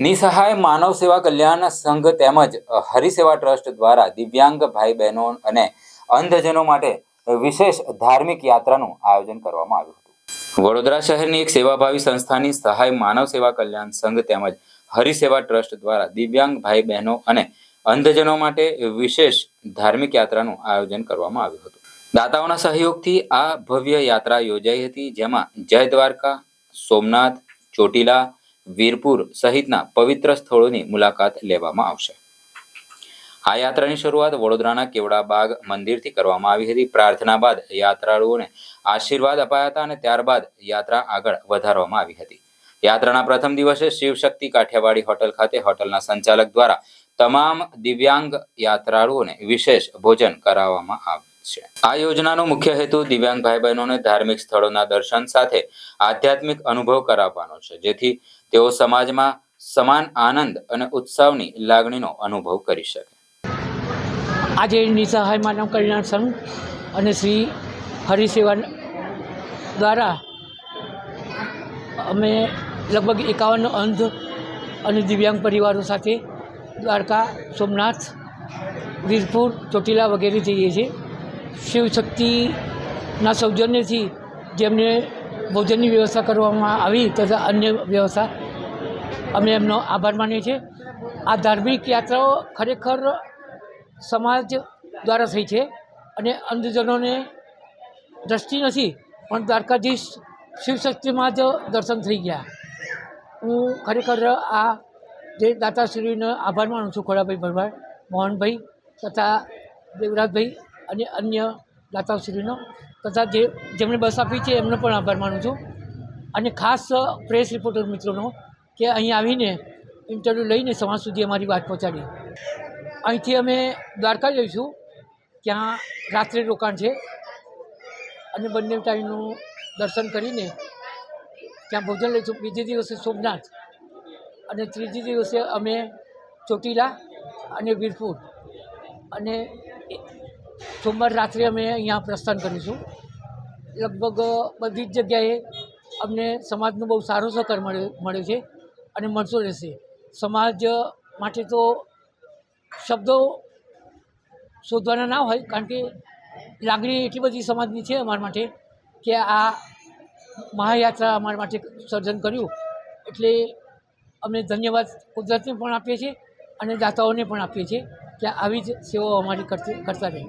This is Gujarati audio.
નિસહાય માનવ સેવા કલ્યાણ સંઘ તેમજ હરિસેવા ટ્રસ્ટ દ્વારા દિવ્યાંગ ભાઈ બહેનો અને અંધજનો માટે વિશેષ ધાર્મિક યાત્રાનું આયોજન કરવામાં આવ્યું હતું. વડોદરા શહેરની એક સેવાભાવી સંસ્થાની સહાય માનવ સેવા કલ્યાણ સંઘ તેમજ હરિસેવા ટ્રસ્ટ દ્વારા દિવ્યાંગ ભાઈ બહેનો અને અંધજનો માટે વિશેષ ધાર્મિક યાત્રાનું આયોજન કરવામાં આવ્યું હતું. દાતાઓના સહયોગથી આ ભવ્ય યાત્રા યોજાઈ હતી, જેમાં જય દ્વારકા, સોમનાથ, ચોટીલા વીરપુર સહિતના પવિત્ર સ્થળોની મુલાકાત લેવામાં આવશે. આ યાત્રાની શરૂઆત વડોદરાના કેવડા બાગ મંદિરથી કરવામાં આવી હતી. પ્રાર્થના બાદ યાત્રાળુઓને આશીર્વાદ અપાયા હતા અને ત્યારબાદ યાત્રા આગળ વધારવામાં આવી હતી. યાત્રાના પ્રથમ દિવસે શિવશક્તિ કાઠિયાવાડી હોટલ ખાતે હોટલના સંચાલક દ્વારા તમામ દિવ્યાંગ યાત્રાળુઓને વિશેષ ભોજન કરાવવામાં આવશે. આ યોજનાનો મુખ્ય હેતુ દિવ્યાંગ ભાઈ બહેનોને ધાર્મિક સ્થળોના દર્શન સાથે આધ્યાત્મિક અનુભવ કરાવવાનો છે. જેથી તેઓ સમાજમાં સમાન આનંદ અને ઉત્સાહની લાગણીનો અનુભવ કરી શકે. આજે નિસહાય માનવ કલ્યાણ સંઘ અને શ્રી હરિસેવા દ્વારા અમે લગભગ એકાવન અંધ અને દિવ્યાંગ પરિવારો સાથે દ્વારકા, સોમનાથ, વીરપુર, ચોટીલા વગેરે જઈએ છીએ. શિવશક્તિના સૌજન્યથી જેમને ભોજનની વ્યવસ્થા કરવામાં આવી તથા અન્ય વ્યવસ્થા અમે એમનો આભાર માનીએ છીએ. આ ધાર્મિક યાત્રાઓ ખરેખર સમાજ દ્વારા થઈ છે અને અંધજનોને દ્રષ્ટિ નથી, પણ દ્વારકાધીશ શિવશક્તિમાં જ દર્શન થઈ ગયા. હું ખરેખર આ જે દાતાશ્રીનો આભાર માનું છું, ખોડાભાઈ ભરવાડ, મોહનભાઈ તથા દેવરાજભાઈ અને અન્ય દાતાશ્રીનો તથા જે, જેમણે બસ આપી છે, એમનો પણ આભાર માનું છું. અને ખાસ પ્રેસ રિપોર્ટર મિત્રોનો કે અહીં આવીને ઇન્ટરવ્યૂ લઈને સમાજ સુધી અમારી વાત પહોંચાડી અહીંથી અમે દ્વારકા જઈશું, ત્યાં રાત્રે રોકાણ છે. અને બંને ટાઈમનું દર્શન કરીને ત્યાં ભોજન લઈશું. બીજે દિવસે સોમનાથ અને ત્રીજે દિવસે અમે ચોટીલા અને વીરપુર. અને સોમવાર રાત્રે અમે અહીંયા પ્રસ્થાન કરીશું. લગભગ બધી જ જગ્યાએ અમને સમાજનો બહુ સારો સહકાર મળે મળે છે. અને મળતો રહેશે. સમાજ માટે તો શબ્દો શોધવાના ના હોય, કારણ કે લાગણી એટલી બધી સમાજની છે અમારા માટે કે આ મહાયાત્રા અમારા માટે સર્જન કર્યું. એટલે અમે ધન્યવાદ કુદરતને પણ આપીએ છીએ અને દાતાઓને પણ આપીએ છીએ કે આવી જ સેવાઓ અમારી કરતી કરતા રહે.